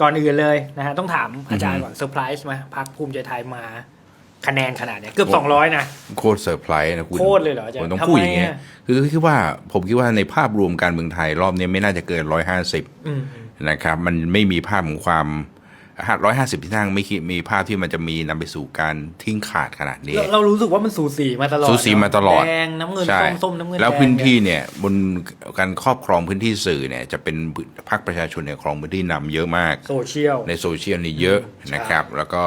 ก่อนอื่นเลยนะฮะต้องถามอาจารย์ก่อนเซอร์ไพรส์ไหมพักภูมิใจไทยมาคะแนนขนาดเนี้ยเกือบโอ้สองร้อยนะ โคตรเซอร์ไพรส์นะคุณโคตรเลยเหรออาจารย์ผมต้องทำไมพูดอย่างเงี้ยอะคือคิดว่าผมคิดว่าในภาพรวมการเมืองไทยรอบนี้ไม่น่าจะเกินร้อยห้าสิบอืมนะครับ มันไม่มีภาพของความ ร้อยห้าสิบที่นั่งไม่คิดมีภาพที่มันจะมีนำไปสู่การทิ้งขาดขนาดนี้เราเรารู้สึกว่ามันสูสีมาตลอดสูสีมาตลอดแดงน้ำเงินใช่ส้มส้มน้ำเงินแล้วดงพื้นที่เยเนี่ยบนการครอบครองพื้นที่สื่อเนี่ยจะเป็นพรรคประชาชนเนี่ยครองพื้นที่นำเยอะมากโซเชียลในโซเชียลนี่เยอะนะครับ แล้วก็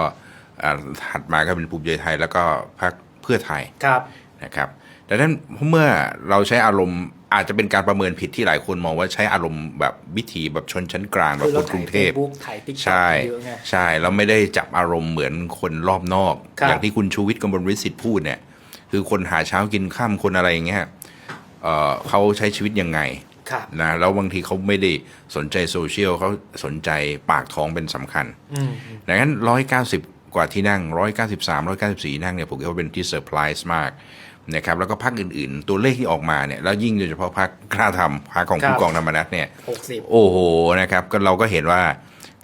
อ่าถัดมาก็เป็นภูมิใจไทยแล้วก็พรรคเพื่อไทยครับนะครับดังนั้นเมื่อเราใช้อารมณ์ อาจจะเป็นการประเมินผิดที่หลายคนมองว่าใช้อารมณ์แบบวิถีแบบชนชั้นกลางแบบคือคเรานกถ่ารุยงเฟเทพซบุ๊กถ่ายติ๊กต็อกใช่เยอะไงใช่แล้วไม่ได้จับอารมณ์เหมือนคนรอบนอกครับอย่างที่คุณชูวิทย์กมลวิสิทธิ์พูดเนี่ย คือคนหาเช้ากินข้ามคนอะไรอย่างเงี้ยเอ่อเขาใช้ชีวิตยังไงครับนะแล้วบางทีเขาไม่ได้สนใจโซเชียลเขาสนใจปากท้องเป็นสำคัญอืมดังนั้น190กว่าที่นั่ง193 194นั่งเนี่ยผมคิดว่าเป็นที่เซอร์ไพรส์มาก นะครับแล้วก็พักอื่นๆ ตัวเลขที่ออกมาเนี่ยแล้วยิ่งโดยเฉพาะพักกล้าทำพักของครับผู้กองธรรมนัฐเนี่ยหกสิบโอ้โหนะครับก็เราก็เห็นว่า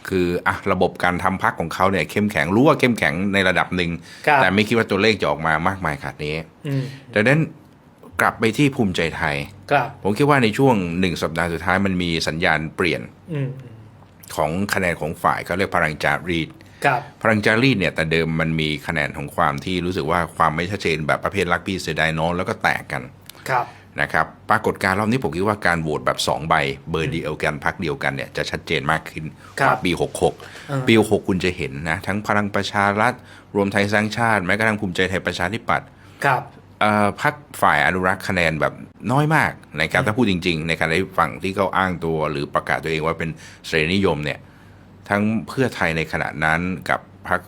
คืออะระบบการทำพักของเขาเนี่ยเข้มแข็งรู้ว่าเข้มแข็งในระดับหนึ่งครับแต่ไม่คิดว่าตัวเลขจะออกมามากมายขนาดนี้อืมดังนั้นกลับไปที่ภูมิใจไทยครับผมคิดว่าในช่วงหนึ่งสัปดาห์สุดท้ายมันมีสัญญาณเปลี่ยนอืมของคะแนนของฝ่ายเขาเรียกพลังจารีดครับ พลังจารีดเนี่ยแต่เดิมมันมีคะแนนของความที่รู้สึกว่าความไม่ชัดเจนแบบประเภทรักพี่เสียดายน้องแล้วก็แตกกันครับนะครับปรากฏการณ์รอบนี้ผมคิดว่าการโหวตแบบ 2 ใบเบอร์เดียวกันพักเดียวกันเนี่ยจะชัดเจนมากขึ้นครักบว่าปี 66 ปี 66 คุณจะเห็นนะทั้งพลังประชารัฐ รวมไทยสร้างชาติ แม้กระทั่งภูมิใจไทยประชาธิปัตย์ครับเอ่อพักฝ่ายอนุรักษ์คะแนนแบบน้อยมากนะครับถ้าพูดจริง ๆ ในการในฝั่งที่เขาอ้างตัว หรือประกาศตัวเองว่าเป็นเสรีนิยมเนี่ย ทั้งเพื่อไทยในขณะนั้นกับพัก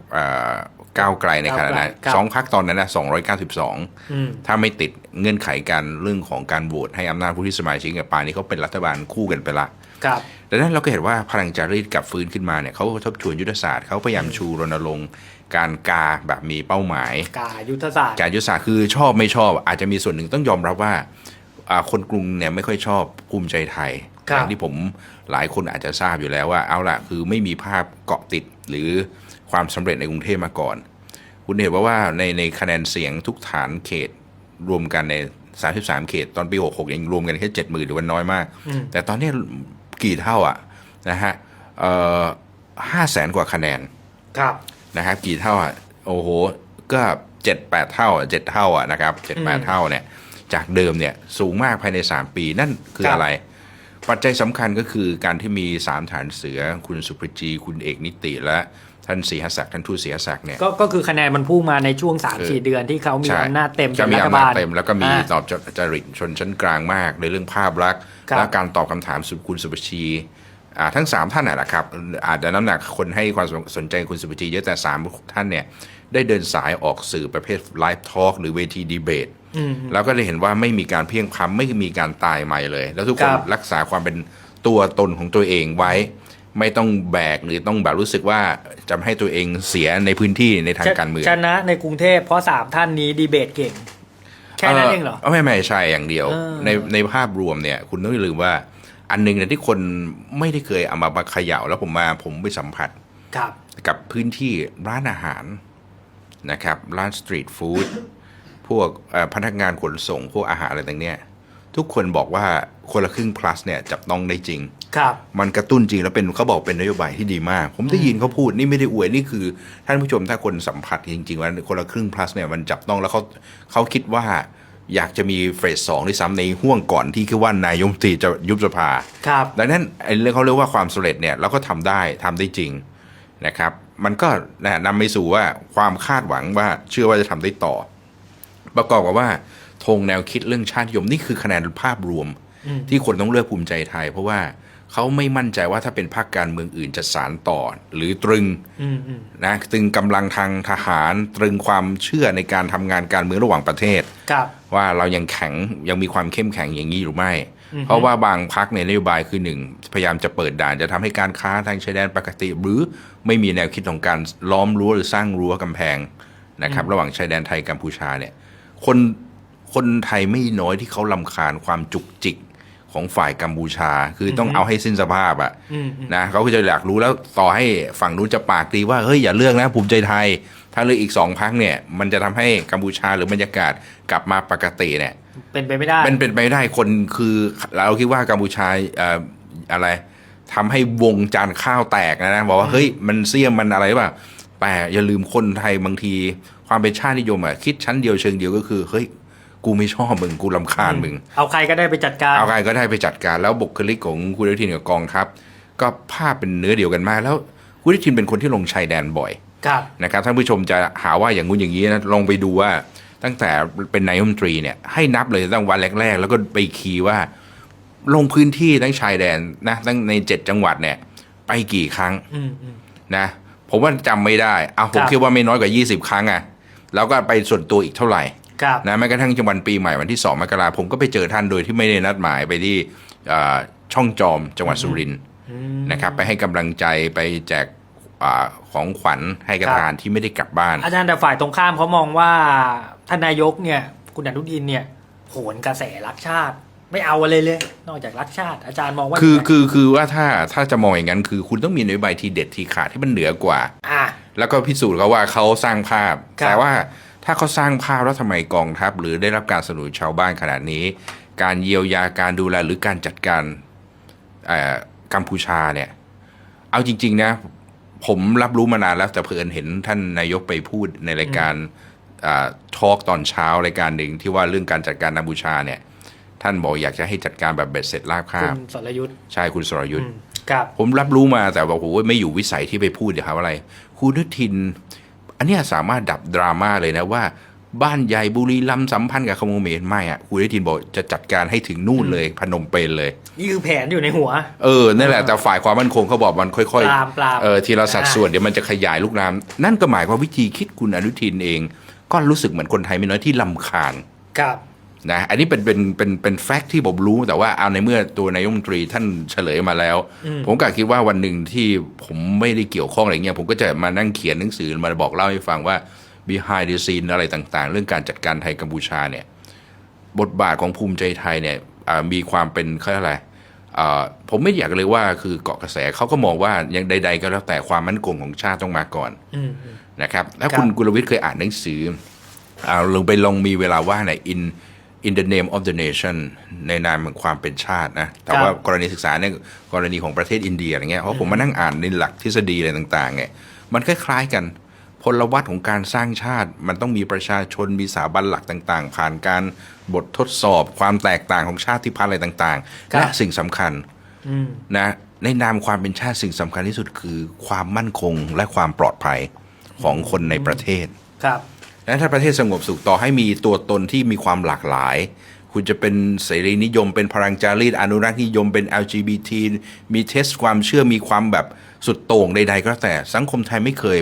ก้าวไกลในขณะนั้นก้าวไกลครับสองพักตอนนั้นนะ292อืมถ้าไม่ติดเงื่อนไขการเรื่องของการโหวตให้อำนาจผู้ที่สมัยชิงกับป่านนี้เขาเป็นรัฐบาลคู่กันไปละครับดังนั้นเราก็เห็นว่าพลังจารีตกลับฟื้นขึ้นมาเนี่ยเขาทบทวนยุทธศาสตร์เขาพยายามชูรณรงค์การกาแบบมีเป้าหมาย กายุทธศาสตร์การยุทธศาสตร์คือชอบไม่ชอบ อาจจะมีส่วนหนึ่งต้องยอมรับว่าอ่าคนกรุงเนี่ยไม่ค่อยชอบภูมิใจไทยครับ อย่างที่ผมหลายคนอาจจะทราบอยู่แล้วว่าเอาละคือไม่มีภาพเกาะติดหรือความสำเร็จในกรุงเทพมาก่อน คุณเห็นว่าว่าในในคะแนนเสียงทุกฐานเขตรวมกันใน 33 เขต ตอนปี 66ยังรวมกันแค่ 70,000หรือว่าน้อยมาก แต่ตอนนี้กี่เท่าอะนะฮะเอ่อห้าแสนกว่าคะแนนครับนะครับกี่เท่าอะโอ้โหก็เจ็ดแปดเท่าอะเจ็ดเท่าอะนะครับเจ็ดแปดอืมเท่าเนี่ยจากเดิมเนี่ยสูงมากภายใน 3 ปีนั่นคือครับอะไร ปัจจัยสำคัญก็คือการที่มี 3 ฐานเสือ คุณสุภจี คุณเอกนิติและท่านศรีหศักดิ์ท่านทูตศรีหศักดิ์เนี่ย ก็ก็คือคะแนนมันพุ่งมาในช่วง3ามคือสี่เดือนที่เขามีใช่ อำนาจเต็มจะเป็นมีรัฐอำนาบาจลเต็มแล้วก็มีอ่าตอบจริตชนชั้นกลางมาก ในเรื่องภาพลักษณ์ครับ และการตอบคำถามสุคุณสุภชีอ่าทั้ง 3 ท่านน่ะแหละครับ อาจจะน้ำหนักคนให้ความสนใจคุณสุภชีเยอะแต่ 3 ท่านเนี่ย ได้เดินสายออกสื่อประเภทไลฟ์ทอล์กหรือเวทีดีเบต อืมแล้วก็ได้เห็นว่าไม่มีการเพียงพล้ำไม่มีการตายใหม่เลย แล้วทุกคนครับรักษาความเป็นตัวตนของตัวเองไว้ ไม่ต้องแบกหรือต้องแบบรู้สึกว่าจะให้ตัวเองเสียในพื้นที่ในทางการเมืองชนะในกรุงเทพเพราะสามท่านนี้ดีเบตเก่งแค่นั้นเองเหรอไม่ไม่ใช่อย่างเดียวเออในในภาพรวมเนี่ย คุณต้องอย่าลืมว่า อันหนึงเนี่ยที่คนไม่ได้เคยเอามาเขย่าแล้วผมมาผมไปสัมผัสครับกับพื้นที่ร้านอาหารนะครับ ร้านสตรีทฟู้ด พวกเอ่อพนักงานขนส่งพวกอาหารอะไรต่างเนี่ยทุกคนบอกว่าคนละครึ่ง plus เนี่ยจับต้องได้จริง ครับ มันกระตุ้นจริงแล้วเป็นเขาบอกเป็นนโยบายที่ดีมาก ผมได้ยินเขาพูดนี่ไม่ได้อวยนี่คือ ท่านผู้ชมถ้าคนสัมผัสจริงๆว่าคนละครึ่ง plus เนี่ยมันจับต้องแล้วเขาเขาคิดว่าอยากจะมีเฟสสองที่ซ้ำในห่วงก่อนที่คิดว่านายกรัฐมนตรีจะยุบสภา ครับ ดังนั้นไอ้เรื่องเขาเรียกว่าความสำเร็จเนี่ยเราก็ทำได้ทำได้จริงนะครับ มันก็นะนำไปสู่ว่าความคาดหวังว่าเชื่อว่าจะทำได้ต่อ ประกอบกับว่าธงแนวคิดเรื่องชาตินิยมนี่คือคะแนนภาพรวม ที่คนต้องเลือกภูมิใจไทย เพราะว่าเขาไม่มั่นใจว่าถ้าเป็นพรรคการเมืองอื่นจะสารต่อ หรือตรึงอืมอืมนะตรึงกำลังทางทหารตรึงความเชื่อในการทำงานการเมืองระหว่างประเทศครับว่าเรายังแข็งยังมีความเข้มแข็งอย่างนี้หรือไม่ เพราะว่าบางพักในนโยบายคือหนึ่งพยายามจะเปิดด่านจะทำให้การค้าทางชายแดนปกติ หรือไม่มีแนวคิดของการล้อมรั้วหรือสร้างรั้วกำแพงนะครับ ระหว่างชายแดนไทยกัมพูชาเนี่ย คนคนไทยไม่น้อยที่เขาลำคาญความจุกจิกของฝ่ายกัมพูชา คือต้องเอาให้สิ้นสภาพอะอืมอืมนะเขาก็จะอยากรู้แล้วต่อให้ฝั่งนู้นจะปากดีว่าเฮ้ยอย่าเลือกนะภูมิใจไทย ถ้าเลือกอีกสองพักเนี่ย มันจะทำให้กัมพูชาหรือบรรยากาศกลับมาปกติเนี่ย เป็นไปไม่ได้เป็นเป็นไปไม่ได้คนคือเราคิดว่ากัมพูชาเอ่ออะไรทำให้วงจานข้าวแตกนะนะบอกว่าเฮ้ยมันเสี่ยมมันอะไรป่ะแต่อย่าลืมคนไทยบางที ความเป็นชาตินิยมอะคิดชั้นเดียวเชิงเดียวก็คือเฮ้ยกูไม่ชอบมึงกูลำคาญมึง เอาใครก็ได้ไปจัดการ เอาใครก็ได้ไปจัดการ แล้วบุคลิกของคุณอนุทินกับกองทัพก็ภาพเป็นเนื้อเดียวกันมากแล้วคุณอนุทินเป็นคนที่ลงชายแดนบ่อยครับนะครับท่านผู้ชมจะหาว่าอย่างงู้นอย่างนี้นะลองไปดูว่าตั้งแต่เป็นนายกรัฐมนตรีเนี่ยให้นับเลยตั้งวันแรก ๆ แล้วก็ไปคีย์ว่า ลงพื้นที่ทั้งชายแดนนะตั้งในเจ็ดจังหวัดเนี่ย ไปกี่ครั้งอืมอืมนะผมว่าจำไม่ได้เอาผมครับคิดว่าไม่น้อยกว่า 20 ครั้งอะ่ะ แล้วก็ไปส่วนตัวอีกเท่าไหร่ครับนะแม้กระทั่งจังหวัดปีใหม่วันที่ 2 มกราผมก็ไปเจอท่านโดยที่ไม่ได้นัดหมายไปที่เอ่อช่องจอมจังหวัดสุรินทร์อืมนะครับไปให้กำลังใจไปแจกอาของขวัญให้กับครับทหารที่ไม่ได้กลับบ้าน อาจารย์แต่ฝ่ายตรงข้ามเขามองว่าท่านนายกเนี่ยคุณอนุทินเนี่ยโหนกระแสรักชาติ ไม่เอาอะไรเลย นอกจากรักชาติ อาจารย์มองว่าคือยังไงคือคือว่าถ้าถ้าจะมองอย่างนั้นคือ คุณต้องมีนโยบายทีเด็ดทีขาดที่มันเหนือกว่าอะ แล้วก็พิสูจน์เขาว่าเขาสร้างภาพครับแต่ว่าถ้าเขาสร้างภาพแล้วทำไมกองทัพ หรือได้รับการสนับสนุนชาวบ้านขนาดนี้ การเยียวยาการดูแลหรือการจัดการเอ่อกัมพูชาเนี่ย เอาจริง ๆ นะ ผมรับรู้มานานแล้วแต่เพิ่นเห็นท่านนายกไปพูดในรายการทอล์กตอนเช้ารายการหนึ่งที่ว่าเรื่องการจัดการกัมพูชาเนี่ย ท่านบอกอยากจะให้จัดการแบบเบ็ดเสร็จราบคาคุบณสรยุทธ์ใช่คุณสรยุทอืธ์มครับ ผมรับรู้มาแต่ว่าโอ้โหไม่อยู่วิสัยที่ไปพูดเดี๋ยวครับอะไรคุณอนุทิน อันเนี้ยสามารถดับดราม่าเลยนะว่า บ้านใหญ่บุรีรัมย์สัมพันธ์กับขโมยเขมรไม่อะคุณอนุทินบอกจะจัดการให้ถึงนู่นเลยพนมเปญเลยนี่คือแผนอยู่ในหัว เออนั่นแหละแต่ฝ่ายความมั่นคงเขาบอกมันค่อยปรามปรามเออทีละสัดส่วนเดี๋ยวมันจะขยายลูกน้ำนั่นก็หมายความวิธีคิดคุณอนุทินเอง ก็รู้สึกเหมือนคนไทยไม่น้อยที่ลำคาญครับ นะอันนี้เป็นเป็นเป็นเป็นแฟกต์ที่ผมรู้แต่ว่าเอาในเมื่อตัวนายกรัฐมนตรีท่านเฉลยมาแล้วอืมผมก็คิดว่าวันหนึ่งที่ผมไม่ได้เกี่ยวข้องอะไรเงี้ยผมก็จะมานั่งเขียนหนังสือมาบอกเล่าให้ฟังว่า behind the scene อะไรต่างๆ เรื่องการจัดการไทยกัมพูชาเนี่ยบทบาทของภูมิใจไทยเนี่ยอ่ามีความเป็นเขาเรียกอะไรอ่าผมไม่อยากเลยว่าคือเกาะกระแสเขาก็มองว่าอย่างใด ๆ ก็แล้วแต่ความมั่นคงของชาติต้องมาก่อนอืมอืมนะครับถ้าครับคุณกุลวิทย์เคยอ่านหนังสืออ่าลงไปลองมีเวลาว่างใน in in the name of the nation ในนามแห่งความเป็นชาตินะ แต่ว่ากรณีศึกษาเนี่ยกรณีของประเทศอินเดียอะไรเงี้ยเพราะผมมานั่งอ่านในหลักทฤษฎีอะไรต่างๆเนี่ยมันคล้ายๆกันพลวัตของการสร้างชาติ มันต้องมีประชาชนมีสถาบันหลักต่าง ๆ ผ่านการบททดสอบความแตกต่างของชาติพันธุ์อะไรต่างๆ และสิ่งสำคัญอืมนะในนามความเป็นชาติสิ่งสำคัญที่สุดคือ ความมั่นคงและความปลอดภัยของคนในประเทศครับ และถ้าประเทศสงบสุขต่อให้มีตัวตนที่มีความหลากหลาย คุณจะเป็นเสรีนิยม เป็นพลังจารีตอนุรักษ์นิยมเป็น LGBT มีเทสความเชื่อมีความแบบสุดโต่งใดๆก็แต่สังคมไทยไม่เคย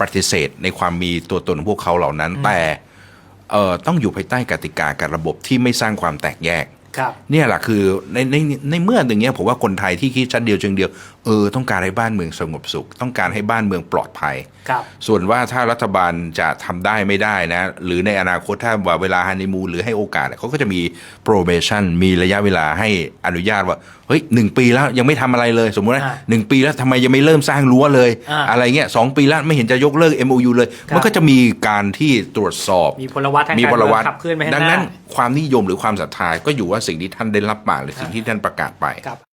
ปฏิเสธในความมีตัวตนของพวกเขาเหล่านั้น แต่ต้องอยู่ภายใต้กติกาการระบบที่ไม่สร้างความแตกแยก เนี่ยแหละคือในในในเมื่ออย่างเงี้ยผมว่าคนไทยที่คิดชั้นเดียวเชิงเดียวเออต้องการให้บ้านเมืองสงบสุข ต้องการให้บ้านเมืองปลอดภัยครับส่วนว่าถ้ารัฐบาลจะทำได้ไม่ได้นะ หรือในอนาคตถ้าว่าเวลาฮันนีมูนหรือให้โอกาสเขาก็จะมี probation มีระยะเวลาให้อนุญาตว่าเฮ้ยหนึ่งปีแล้วยังไม่ทำอะไรเลย สมมุติว่าอ่าหนึ่งปีแล้วทำไมยังไม่เริ่มสร้างรั้วเลยอ่าอะไรเงี้ยสองปีแล้วไม่เห็นจะยกเลิก MOU เลยครับมันก็จะมีการที่ตรวจสอบ มีพลวัตทางมีการพลเมืองวัตขับเคลื่อนไปข้างดังหน้านั้นความนิยมหรือความศรัทธาก็อยู่ว่าสิ่งที่ท่านได้รับปากหรือสิ่งที่ท่านประกาศไป ครับ